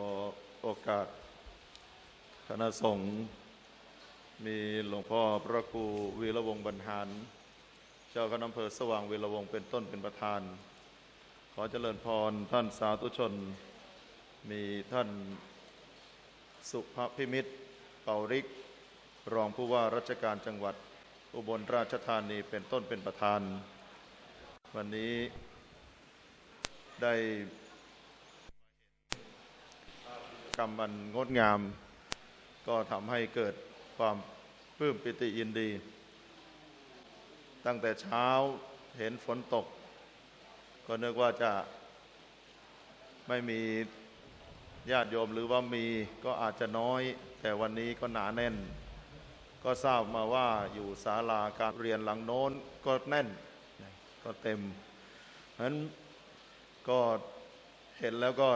อโอกาส คณะสงฆ์มีหลวงพ่อพระครูวีระวงศ์บรรหาร เจ้าคณะอำเภอสว่างวีระวงศ์เป็นต้นเป็นประธาน ขอเจริญพรท่านสาธุชน มีท่านสุภพิมิตรเป่าริก รองผู้ว่าราชการจังหวัดอุบลราชธานีเป็นต้นเป็นประธาน วันนี้ได้ก รรมอันงดงาม ก็ทำให้เกิดความปลื้มปิติยินดี ตั้งแต่เช้าเห็นฝนตก ก็นึกว่าจะไม่มีญาติโยมหรือว่ามีก็อาจจะน้อย แต่วันนี้ก็หนาแน่น ก็ทราบมาว่าอยู่ศาลาการเรียนหลังโน้นก็แน่นก็เต็มเพราะฉะนั้นก็เห็นแล้วก็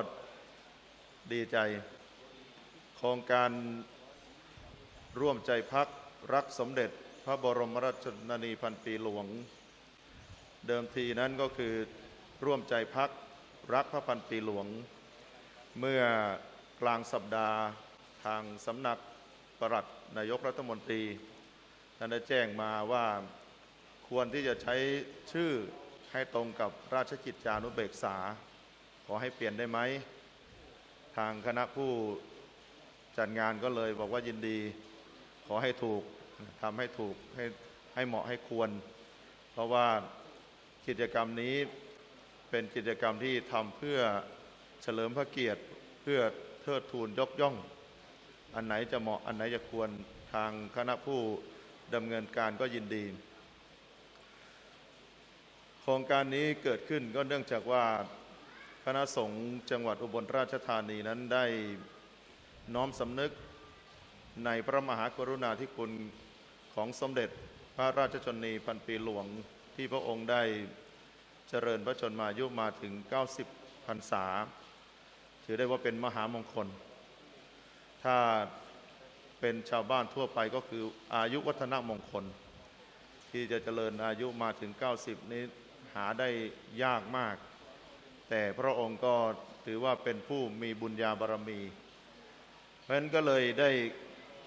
ดีใจ รงการร่วมใจพักรักสมเด็จพระบรมราชชนนีพันปีหลวง เดิมทีนั้นก็คือร่วมใจพักรักพระพันปีหลวง เมื่อกลางสัปดาห์ทางสำนักปลัดนายกรัฐมนตรีท่านได้แจ้งมาว่าควรที่จะใช้ชื่อให้ตรงกับราชกิจจานุเบกษา ขอให้เปลี่ยนได้ไหม ทางคณะผู้ จัดงานก็เลยบอกว่ายินดี ขอให้ถูกทำให้ถูกให้ให้เหมาะให้ควร เพราะว่ากิจกรรมนี้เป็นกิจกรรมที่ทำเพื่อเฉลิมพระเกียรติเพื่อเทิดทูนยกย่อง อันไหนจะเหมาะอันไหนจะควรทางคณะผู้ดำเนินการก็ยินดี โครงการนี้เกิดขึ้นก็เนื่องจากว่าคณะสงฆ์จังหวัดอุบลราชธานีนั้นได้ น้อมสำนึกในพระมหากรุณาธิคุณของสมเด็จพระราชชนนีพันปีหลวงที่พระองค์ได้เจริญพระชนมายุมาถึง 90พรรษา ถือได้ว่าเป็นมหามงคล ถ้าเป็นชาวบ้านทั่วไปก็คืออายุวัฒนมงคล ที่จะเจริญอายุมาถึง 90 นี้หาได้ยากมาก แต่พระองค์ก็ถือว่าเป็นผู้มีบุญญาบารมี เพราะฉะนั้นก็เลยได้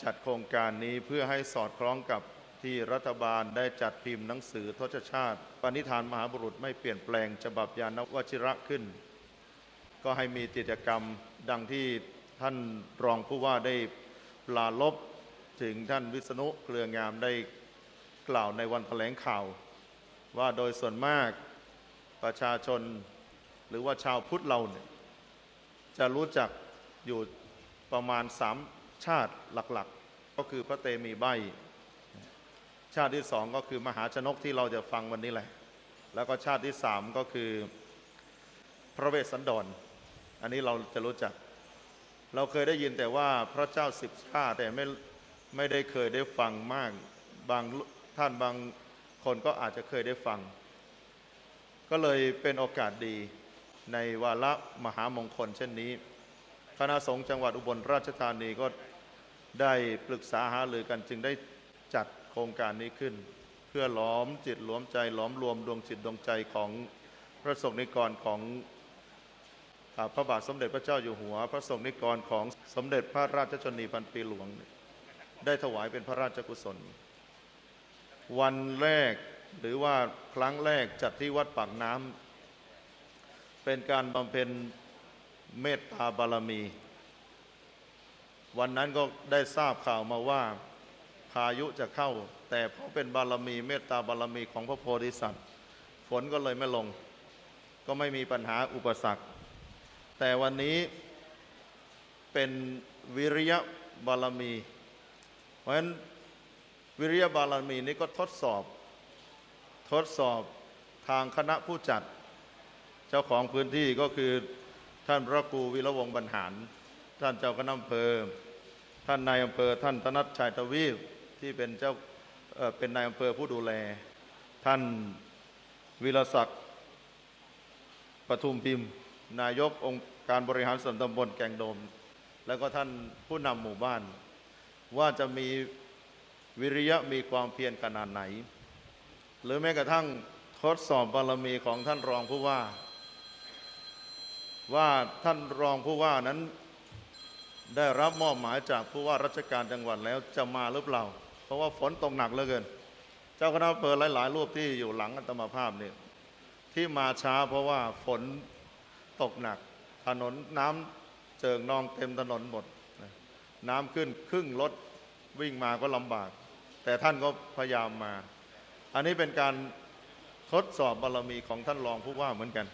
จัดโครงการนี้เพื่อให้สอดคล้องกับที่รัฐบาลได้จัดพิมพ์หนังสือทศชาติปณิธานมหาบุรุษไม่เปลี่ยนแปลงฉบับยานวชิระขึ้น ก็ให้มีกิจกรรมดังที่ท่านรองผู้ว่าได้ปลาลบถึงท่านวิษณุเครืองามได้กล่าวในวันแถลงข่าว ว่าโดยส่วนมากประชาชนหรือว่าชาวพุทธเราเนี่ยจะรู้จักอยู่ ประมาณสามชาติหลักๆ ก็คือพระเตมีใบ ชาติที่สองก็คือมหาชนกที่เราจะฟังวันนี้แหละ แล้วก็ชาติที่สามก็คือพระเวสสันดรอันนี้เราจะรู้จัก เราเคยได้ยินแต่ว่าพระเจ้าสิบชาติแต่ไม่ไม่ได้เคยได้ฟังมากบางท่านบางคนก็อาจจะเคยได้ฟัง ก็เลยเป็นโอกาสดีในวาระมหามงคลเช่นนี้ คณะสงฆ์จังหวัดอุบลราชธานีก็ได้ปรึกษาหารือกันจึงได้จัดโครงการนี้ขึ้น เพื่อหลอมจิตหลอมใจหลอมรวมดวงจิตดวงใจของพระสงฆ์นิกรของอ่าพระบาทสมเด็จพระเจ้าอยู่หัว พระสงฆ์นิกรของสมเด็จพระราชชนีพันปีหลวง ได้ถวายเป็นพระราชกุศล วันแรกหรือว่าครั้งแรกจัดที่วัดปากน้ำเป็นการบำเพ็ญ เมตตาบารมี วันนั้นก็ได้ทราบข่าวมาว่า พายุจะเข้า แต่เพราะเป็นบารมี เมตตาบารมีของพระโพธิสัตว์ ฝนก็เลยไม่ลง ก็ไม่มีปัญหาอุปสรรค แต่วันนี้เป็นวิริยะบารมี เพราะฉะนั้นวิริยะบารมีนี้ก็ทดสอบ ทดสอบทางคณะผู้จัด เจ้าของพื้นที่ก็คือ ท่านพระครูวิระวงบรรหาร ท่านเจ้าคณะอำเภอ ท่านนายอำเภอ ท่านธนัทชัยทวีปที่เป็นเจ้าเเป็นนายอำเภอผู้ดูแล ท่านวิรศักดิ์ปทุมพิมพ์ นายกองค์การบริหารส่วนตำบลแกงโดม แล้วก็ท่านผู้นำหมู่บ้าน ว่าจะมีวิริยะมีความเพียรขนาดไหน หรือแม้กระทั่งทดสอบบารมีของท่านรองผู้ว่า ว่าท่านรองผู้ว่านั้นได้รับมอบหมายจากผู้ว่าราชการจังหวัดแล้วจะมาหรือเปล่า เพราะว่าฝนตกหนักเหลือเกิน เจ้าคณะอำเภอหลาย ๆ รูปที่อยู่หลังอัตมาภาพนี่ที่มาช้าเพราะว่าฝนตกหนัก ถนนน้ำเจิ่งนองเต็มถนนหมดนะน้ำขึ้นครึ่งรถวิ่งมาก็ลำบาก แต่ท่านก็พยายามมา อันนี้เป็นการทดสอบบารมีของท่านรองผู้ว่าเหมือนกัน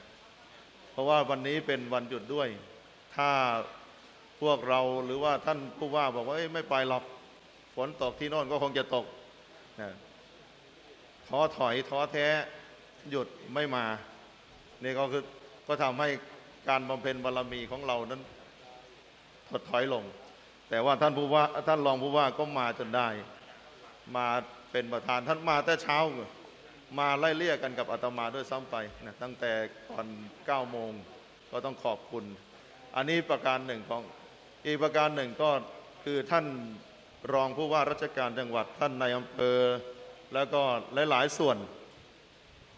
เพราะว่าวันนี้เป็นวันหยุดด้วย ถ้าพวกเราหรือว่าท่านผู้ว่าบอกว่าไม่ไปหรอกฝนตกที่โน่นก็คงจะตกนะท้อถอยท้อแท้หยุดไม่มา นี่ก็คือก็ทำให้การบำเพ็ญบารมีของเรานั้นถดถอยลง แต่ว่าท่านผู้ว่าท่านรองผู้ว่าก็มาจนได้ มาเป็นประธานท่านมาแต่เช้า มาไล่เลี่ยกันกับอาตมาด้วยซ้ำไปนะตั้งแต่ก่อน9โมงก็ต้องขอบคุณ อันนี้ประการหนึ่งของอีกประการหนึ่งก็คือท่านรองผู้ว่าราชการจังหวัดท่านนายอำเภอ แล้วก็หลาย ๆ ส่วน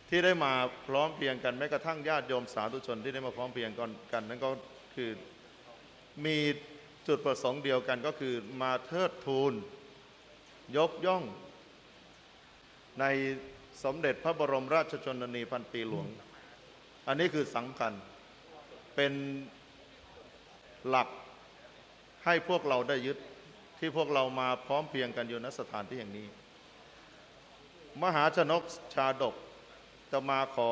ที่ได้มาพร้อมเพียงกันแม้กระทั่งญาติโยมสาธุชนที่ได้มาพร้อมเพียงกันนั้นก็คือมีจุดประสงค์เดียวกันก็คือมาเทิดทูนยกย่องใน สมเด็จพระบรมราชชนนีพันปีหลวง อันนี้คือสำคัญเป็นหลักให้พวกเราได้ยึดที่พวกเรามาพร้อมเพียงกันอยู่ณสถานที่แห่งนี้ มหาชนกชาดกจะมาขอ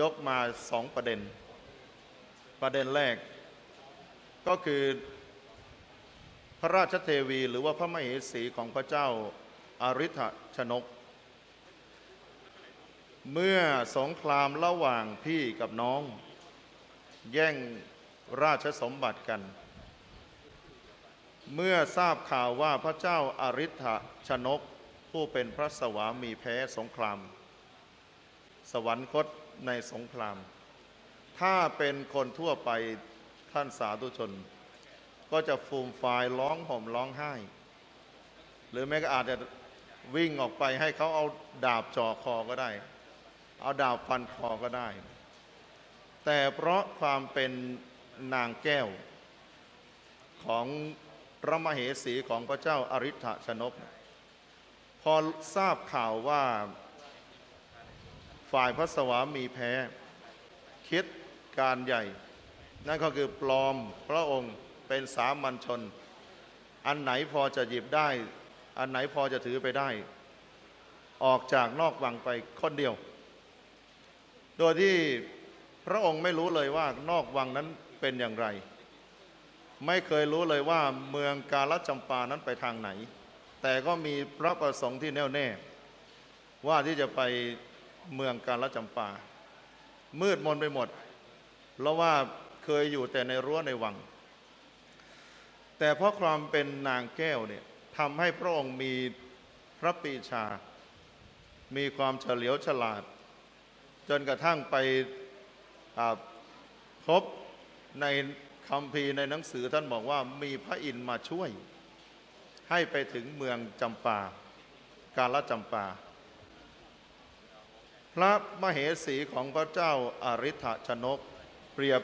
ยกมาสองประเด็น ประเด็นแรก ก็คือพระราชเทวีหรือว่าพระมเหสีของพระเจ้าอาริ t ชนก เมื่อสงครามระหว่างพี่กับน้อง แย่งราชสมบัติกัน เมื่อทราบข่าวว่าพระเจ้าอาริ t ชนก ผู้เป็นพระสวามีแพ้สงคราม สวรรคตในสงคราม ถ้าเป็นคนทั่วไปท่านสาธุชน ก็จะฟูมฟายร้องห่มร้องไห้ หรือแม้ก็อาจจะวิ่งออกไปให้เขาเอาดาบจ่อคอก็ได้ เอาดาบฟันคอก็ได้ แต่เพราะความเป็นนางแก้วของพระมเหสีของพระเจ้าอาริ t ชนกพอทราบข่าวว่าฝ่ายพระสวามีแพ้คิดการใหญ่ นั่นก็คือปลอมพระองค์เป็นสามัญชน อันไหนพอจะหยิบได้ อันไหนพอจะถือไปได้ ออกจากนอกวังไปคนเดียว โดยที่พระองค์ไม่รู้เลยว่านอกวังนั้นเป็นอย่างไร ไม่เคยรู้เลยว่าเมืองกาลจำปานั้นไปทางไหน แต่ก็มีพระประสงค์ที่แน่วแน่ ว่าที่จะไปเมืองกาลจำปา มืดมนไปหมด เพราะว่าเคยอยู่แต่ในรั้วในวัง แต่เพราะความเป็นนางแก้วเนี่ยทำให้พระองค์มีพระปีชา มีความเฉลียวฉลาด จนกระทั่งไปพบในคำพีในหนังสือท่านบอกว่ามีพระอินทร์มาช่วย ให้ไปถึงเมืองจำปา กาลจำปา พระมเหสีของพระเจ้าอาริ t ชนก เปรียบ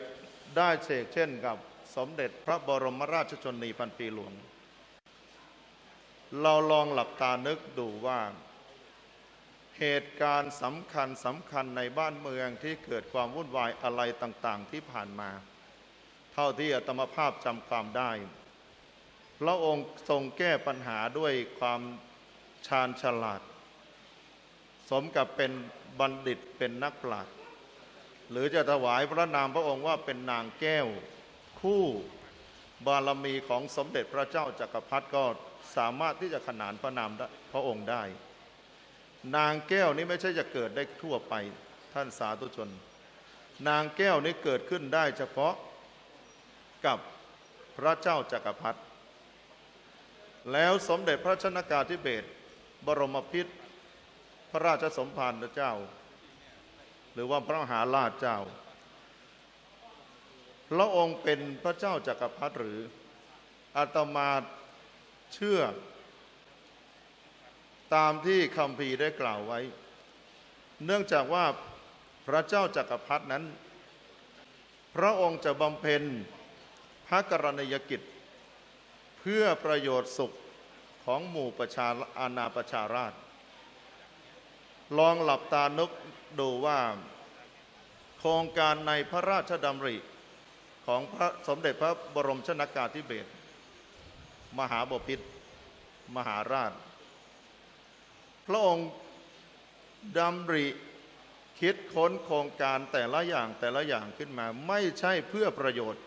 ได้เชกเช่นกับสมเด็จพระบรมราชชนนีพันปีหลวง เราลองหลับตานึกดูว่า เหตุการณ์สำคัญสำคัญในบ้านเมืองที่เกิดความวุ่นวายอะไรต่างๆ ที่ผ่านมา เท่าที่อาตมภาพจำความได้ พระองค์ทรงแก้ปัญหาด้วยความชาญฉลาด สมกับเป็นบัณฑิตเป็นนักปราชญ์หรือจะถวายพระนามพระองค์ว่าเป็นนางแก้ว คู่บารมีของสมเด็จพระเจ้าจักรพรรดิก็สามารถที่จะขนานพระนามพระองค์ได้ นางแก้วนี้ไม่ใช่จะเกิดได้ทั่วไปท่านสาธุชน นางแก้วนี้เกิดขึ้นได้เฉพาะกับพระเจ้าจักรพรรดิแล้วสมเด็จพระชนากาธิเบศบรมพิตรพระราชสมภารเจ้า หรือว่าพระมหาราชเจ้า พระองค์เป็นพระเจ้าจักรพรรดิหรืออาตมาเชื่อ ตามที่คำพีได้กล่าวไว้ เนื่องจากว่าพระเจ้าจักรพรรดินั้น พระองค์จะบำเพ็ญพระกรณียกิจ เพื่อประโยชน์สุขของหมู่ประชาอาณาประชาราษฎร์ลองหลับตานึกดูว่า โครงการในพระราชดำริของพระสมเด็จพระบรมชนากาธิเบศรมหาบพิตรมหาราช พระองค์ดำริคิดค้นโครงการแต่ละอย่างแต่ละอย่างขึ้นมา ไม่ใช่เพื่อประโยชน์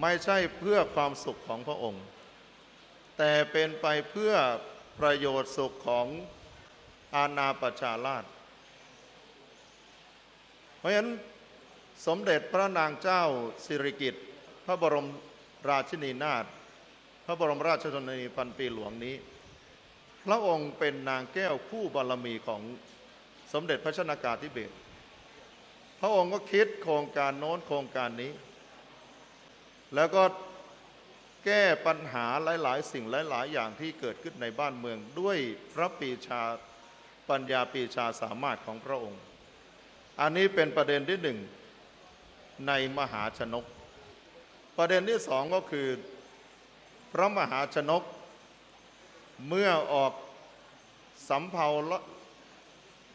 ไม่ใช่เพื่อความสุขของพระองค์ แต่เป็นไปเพื่อประโยชน์สุขของอาณาประชาราษฎร์เพราะฉะนั้นสมเด็จพระนางเจ้าสิริกิติ์พระบรมราชินีนาถพระบรมราชชนนีพันปีหลวงนี้ พระองค์เป็นนางแก้วคู่บารมีของสมเด็จพระชนากาธิเบศรพระองค์ก็คิดโครงการโน้นโครงการนี้ แล้วก็แก้ปัญหาหลาย ๆ สิ่งหลาย ๆ อย่างที่เกิดขึ้นในบ้านเมืองด้วยพระปีชาปัญญาปีชาสามารถของพระองค์ อันนี้เป็นประเด็นที่หนึ่งในมหาชนก ประเด็นที่สองก็คือ พระมหาชนก เมื่อออกสำเภาละ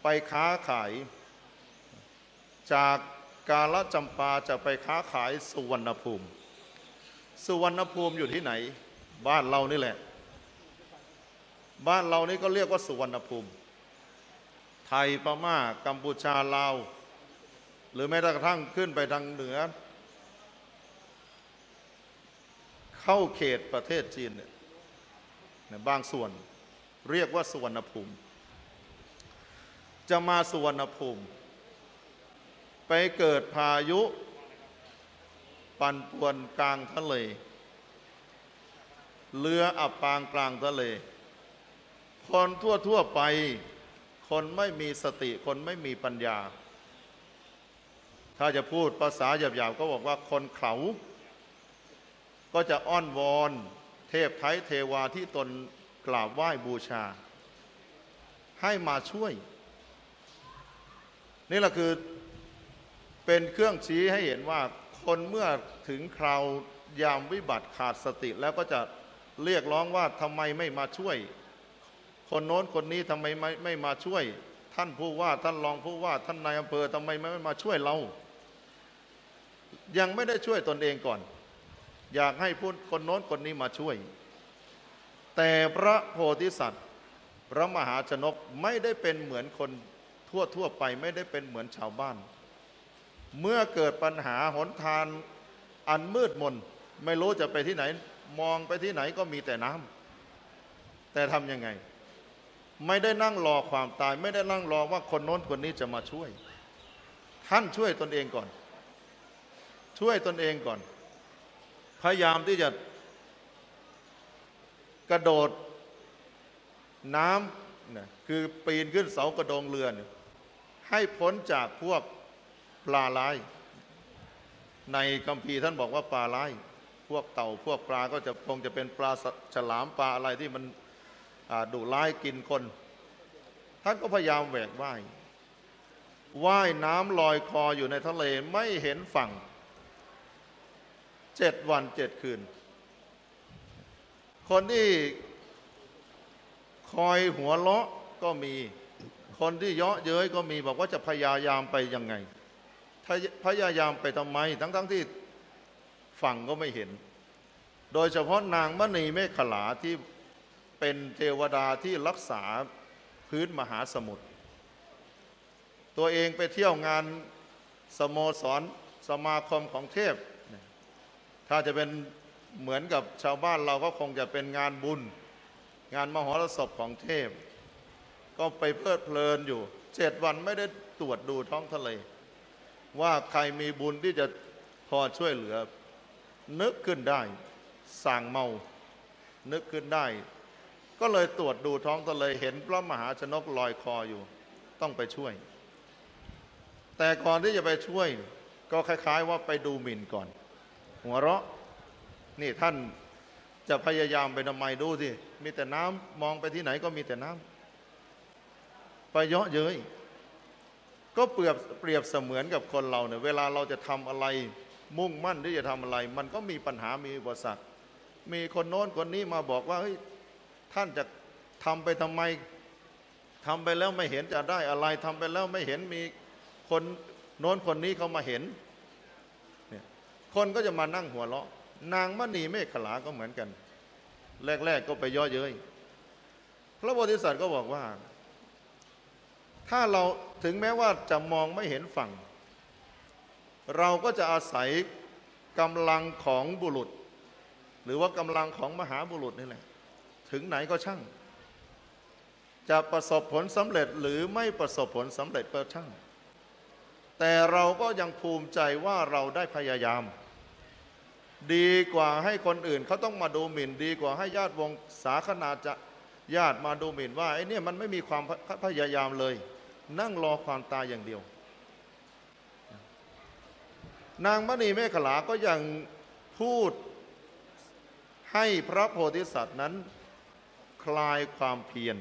ไปค้าขาย จากกาลจำปาจะไปค้าขายสุวรรณภูมิ สุวรรณภูมิอยู่ที่ไหน บ้านเรานี่แหละ บ้านเรานี่ก็เรียกว่าสุวรรณภูมิ ไทยพม่ากัมพูชาลาวหรือแม้กระทั่งขึ้นไปทางเหนือ เข้าเขตประเทศจีนเนี่ย บางส่วนเรียกว่าสุวรรณภูมิ จะมาสุวรรณภูมิ ไปเกิดพายุ ปั่นป่วนกลางทะเล เรืออับปางกลางทะเล คนทั่วทั่วไป คนไม่มีสติคนไม่มีปัญญา ถ้าจะพูดภาษาหยาบๆก็บอกว่าคนเขา ก็จะอ้อนวอน เทพไทยเทวาที่ตนกราบไหว้บูชา ให้มาช่วย นี่แหละคือเป็นเครื่องชี้ให้เห็นว่าคนเมื่อถึงคราวยามวิบัติขาดสติแล้วก็จะเรียกร้องว่าทำไมไม่มาช่วย คนโน้นคนนี้ทำไมไม่ไม่มาช่วย ท่านผู้ว่าท่านรองผู้ว่าท่านนายอำเภอทำไมไม่มาช่วยเรา ยังไม่ได้ช่วยตนเองก่อน อยากให้พูดคนโน้นคนนี้มาช่วย แต่พระโพธิสัตว์ พระมหาชนกไม่ได้เป็นเหมือนคนทั่วทั่วๆไปไม่ได้เป็นเหมือนชาวบ้าน เมื่อเกิดปัญหาหนทางอันมืดมน ไม่รู้จะไปที่ไหน มองไปที่ไหนก็มีแต่น้ำแต่ทำยังไง ไม่ได้นั่งรอความตาย ไม่ได้นั่งรอว่าคนโน้นคนนี้จะมาช่วย ท่านช่วยตนเองก่อน ช่วยตนเองก่อน พยายามที่จะกระโดดน้ำนะคือปีนขึ้นเสากระโดงเรือน ให้พ้นจากพวกปลาร้าย ในคัมภีท่านบอกว่าปลาร้าย พวกเต่าพวกปลาก็จะคงจะเป็นปลาฉลามปลาอะไรที่มันดุร้ายกินคน ท่านก็พยายามแหวกว่ายว่ายน้ำลอยคออยู่ในทะเลไม่เห็นฝั่ง เจ็ดวันเจ็ดคืน คนที่คอยหัวเราะก็มี คนที่เยาะเย้ยก็มีบอกว่าจะพยายามไปยังไงถ้าพยายามไปทำไม ทั้งๆทที่ฝั่งก็ไม่เห็น โดยเฉพาะนางมณีเมฆขลาที่เป็นเทวดาที่รักษาพื้นมหาสมุทร ตัวเองไปเที่ยวงานสโมสรสมาคมของเทพ ถ้าจะเป็นเหมือนกับชาวบ้านเราก็คงจะเป็นงานบุญ งานมหรสพของเทพ ก็ไปเพลิดเพลินอยู่เจ็ดวันไม่ได้ตรวจดูท้องทะเล ว่าใครมีบุญที่จะพอช่วยเหลือ นึกขึ้นได้สั่งเมา นึกขึ้นได้ ก็เลยตรวจดูท้องทะเลเห็นพระมหาชนกลอยคออยู่ ต้องไปช่วย แต่ก่อนที่จะไปช่วย ก็คล้าย ๆ ว่าไปดูหมิ่นก่อน หัวเราะ นี่ท่านจะพยายามไปทำไมดูสิ มีแต่น้ำมองไปที่ไหนก็มีแต่น้ำไปเยาะเย้ยก็เปรียบเปรียบเสมือนกับคนเราเนี่ยเวลาเราจะทำอะไรมุ่งมั่นที่จะทำอะไร มันก็มีปัญหามีอุปสรรค มีคนโน้นคนนี้มาบอกว่าเฮ้ยท่านจะทำไปทำไมทำไปแล้วไม่เห็นจะได้อะไรทำไปแล้วไม่เห็นมีคนโน้นคนนี้เขามาเห็น คนก็จะมานั่งหัวเราะ นางมณีเมฆขลาก็เหมือนกัน แรก ๆ ก็ไปย่อเย้ยพระโพธิสัตว์ก็บอกว่า ถ้าเราถึงแม้ว่าจะมองไม่เห็นฝั่ง เราก็จะอาศัยกำลังของบุรุษ หรือว่ากำลังของมหาบุรุษนี่แหละ ถึงไหนก็ช่าง จะประสบผลสำเร็จหรือไม่ประสบผลสำเร็จก็ช่าง แต่เราก็ยังภูมิใจว่าเราได้พยายาม ดีกว่าให้คนอื่นเขาต้องมาดูหมิ่น ดีกว่าให้ญาติวงศาคณาจะญาติมาดูหมิ่นว่าไอ้นี่มันไม่มีความพพยายามเลย นั่งรอความตายอย่างเดียว นางมณีเมฆขลาก็ยังพูดให้พระโพธิสัตว์นั้น คลายความเพียร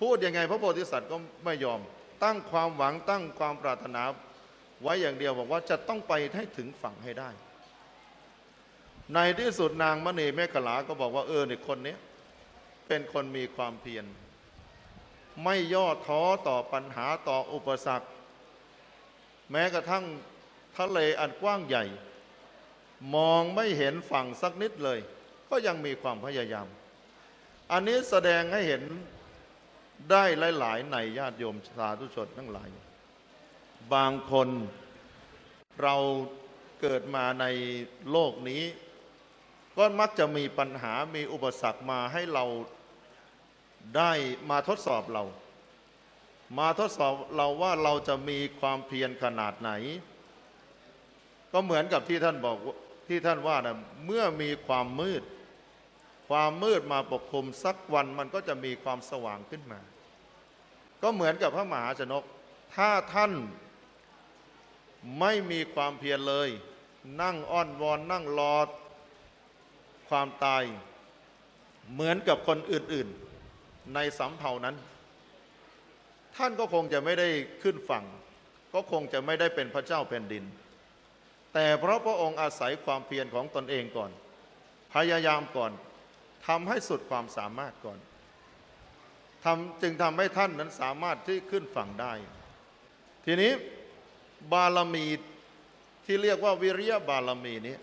พูดยังไงพระโพธิสัตว์ก็ไม่ยอม ตั้งความหวังตั้งความปรารถนาไว้อย่างเดียวบอกว่าจะต้องไปให้ถึงฝั่งให้ได้ ในที่สุดนางมณีเมฆขลาก็บอกว่าเออเนี่ยคนนี้เป็นคนมีความเพียรไม่ย่อท้อต่อปัญหาต่ออุปสรรค แม้กระทั่งทะเลอันกว้างใหญ่ มองไม่เห็นฝั่งสักนิดเลย ก็ยังมีความพยายาม อันนี้แสดงให้เห็น ได้หลาย ๆ ในญาติโยมสาธุชนทั้งหลาย บางคนเราเกิดมาในโลกนี้ ก็มักจะมีปัญหามีอุปสรรคมาให้เราได้มาทดสอบเรา มาทดสอบเราว่าเราจะมีความเพียรขนาดไหน ก็เหมือนกับที่ท่านบอกที่ท่านว่านะเมื่อมีความมืด ความมืดมาปกคลุมสักวันมันก็จะมีความสว่างขึ้นมา ก็เหมือนกับพระมหาชนก ถ้าท่านไม่มีความเพียรเลย นั่งอ้อนวอนนั่งรอความตาย เหมือนกับคนอื่นๆในสำเภานั้น ท่านก็คงจะไม่ได้ขึ้นฝั่ง ก็คงจะไม่ได้เป็นพระเจ้าแผ่นดิน แต่เพราะพระองค์อาศัยความเพียรของตนเองก่อน พยายามก่อนทำให้สุดความสามารถก่อน ทำจึงทำให้ท่านนั้นสามารถที่ขึ้นฝั่งได้ ทีนี้บารมีที่เรียกว่าวิริยะบารมีนี้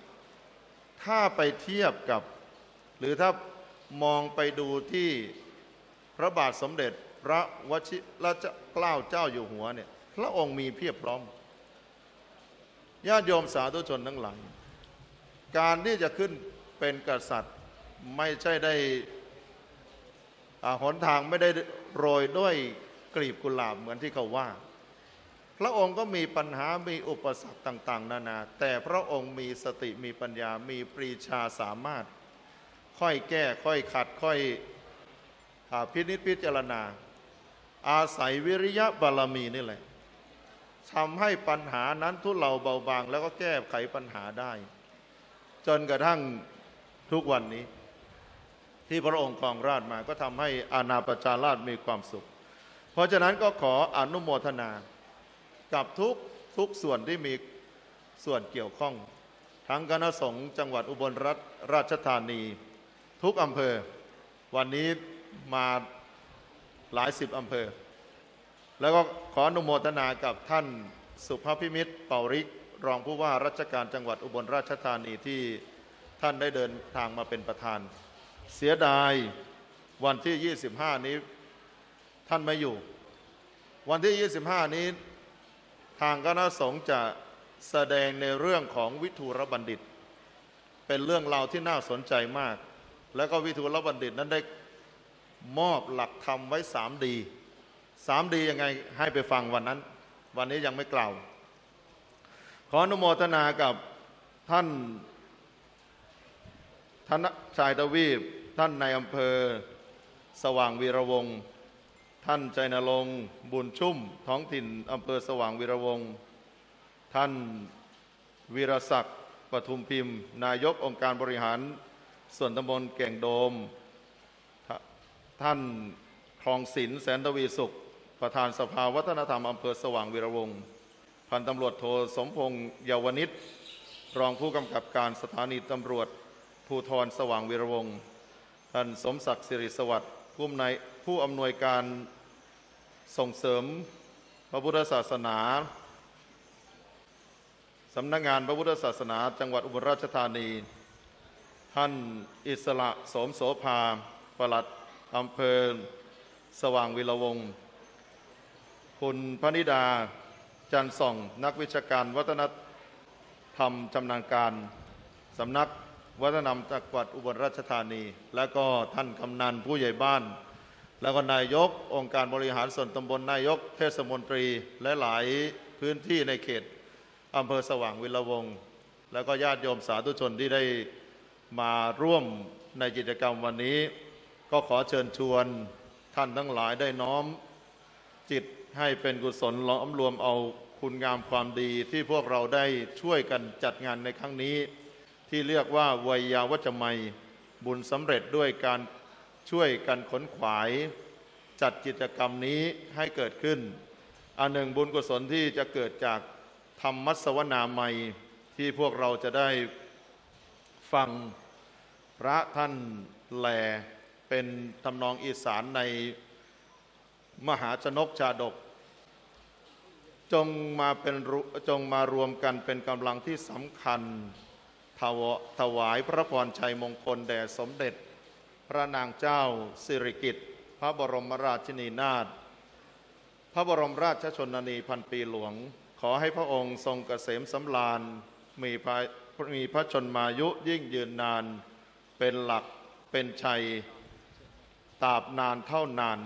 ถ้าไปเทียบกับ หรือถ้ามองไปดูที่พระบาทสมเด็จพระวชิรเกล้าเจ้าอยู่หัวเนี่ยพระองค์มีเพียบพร้อมญาติโยมสาธุชนทั้งหลาย การที่จะขึ้นเป็นกษัตริย์ไม่ใช่ได้ หนทางไม่ได้โรยด้วยกลีบกุหลาบเหมือนที่เขาว่า พระองค์ก็มีปัญหามีอุปสรรคต่าง ๆ นานา แต่พระองค์มีสติมีปัญญามีปรีชาสามารถ ค่อยแก้ค่อยขัดค่อยอาพินิจพิจารณา อาศัยวิริยะบารมีนี่แหละทำให้ปัญหานั้นทุเลาเบาบาง แล้วก็แก้ไขปัญหาได้ จนกระทั่งทุกวันนี้ ที่พระองค์ครองราชมาก็ทำให้อาณาประชาราชมีความสุข เพราะฉะนั้นก็ขออนุโมทนากับทุกทุกส่วนที่มีส่วนเกี่ยวข้อง ทั้งคณะสงฆ์จังหวัดอุบลรัฐราชธานี ทุกอำเภอ วันนี้มาหลายสิบอำเภอ แล้วก็ขออนุโมทนากับท่านสุภพิมิตรเป่าริก รองผู้ว่าราชการจังหวัดอุบลราชธานีที่ท่านได้เดินทางมาเป็นประธาน เสียดายวันที่ 25 นี้ท่านไม่อยู่ วันที่ 25 นี้ ทางคณะสงฆ์จะแสดงในเรื่องของวิทูรบัณฑิต เป็นเรื่องราวที่น่าสนใจมาก แล้วก็วิทูรบัณฑิตนั้นได้มอบหลักธรรมไว้สามดีสามดียังไงให้ไปฟังวันนั้น วันนี้ยังไม่กล่าว ขออนุโมทนากับท่านทนชายทวีป ท่านในอำเภอ สว่างวีระวงศ์ท่านใจนรงค์บุญชุ่ม ท้องถิ่นอำเภอสว่างวีระวงศ์ท่านวีรศักดิ์ปทุมพิมพ์ นายกองค์การบริหาร ส่วนตำบลแก่งโดม ท่านคลองศิลป์แสนทวีสุข ประธานสภาวัฒนธรรมอำเภอสว่างวีระวงศ์พันตำรวจโทสมพงษ์เยาวนิชรองผู้กำกับการสถานีตำรวจภูธรสว่างวีระวงศ์ ท่านสมศักดิ์สิริสวัสดิ์ผู้อำนวยผู้อำนวยการส่งเสริมพระพุทธศาสนาสำนักงานพระพุทธศาสนา จังหวัดอุบลราชธานี ท่านอิสระสมโสภาปลัดอำเภอ สว่างวิรวงคุณพนิดาจันทร์ส่อง นักวิชาการวัฒนธรรมชำนาญการสำนัก วัฒนธรรมจังหวัดอุบลราชธานี และก็ท่านกำนันผู้ใหญ่บ้าน แล้วก็นายกองค์การบริหารส่วนตำบลนายก เทศมนตรีและหลายพื้นที่ในเขตอำเภอสว่างวิรวงแล้วก็ญาติโยมสาธุชนที่ได้มาร่วมในกิจกรรมวันนี้ ก็ขอเชิญชวนท่านทั้งหลายได้น้อม จิตให้เป็นกุศลล้อมรวมเอาคุณงามความดีที่พวกเราได้ช่วยกันจัดงานในครั้งนี้ ที่เรียกว่าวัยยาวัจไมยบุญสำเร็จด้วยการช่วยกันขนขวาย จัดกิจกรรมนี้ให้เกิดขึ้น อันหนึ่งบุญกุศลที่จะเกิดจากธรรมมัสวนาใหม่ที่พวกเราจะได้ฟังพระท่านแหลเป็นทำนองอีสานในมหาชนกชาดก จงมาเป็นรุจงมารวมกันเป็นกำลังที่สำคัญ ถวถวายพระพรชัยมงคลแด่สมเด็จ พระนางเจ้าสิริกิติ์พระบรมราชินีนาถพระบรมราชชนนีพันปีหลวง ขอให้พระองค์ทรงเกษมสำราญมีพระมีพระชนมายุยิ่งยืนนาน เป็นหลักเป็นชัยตราบนานเท่านาน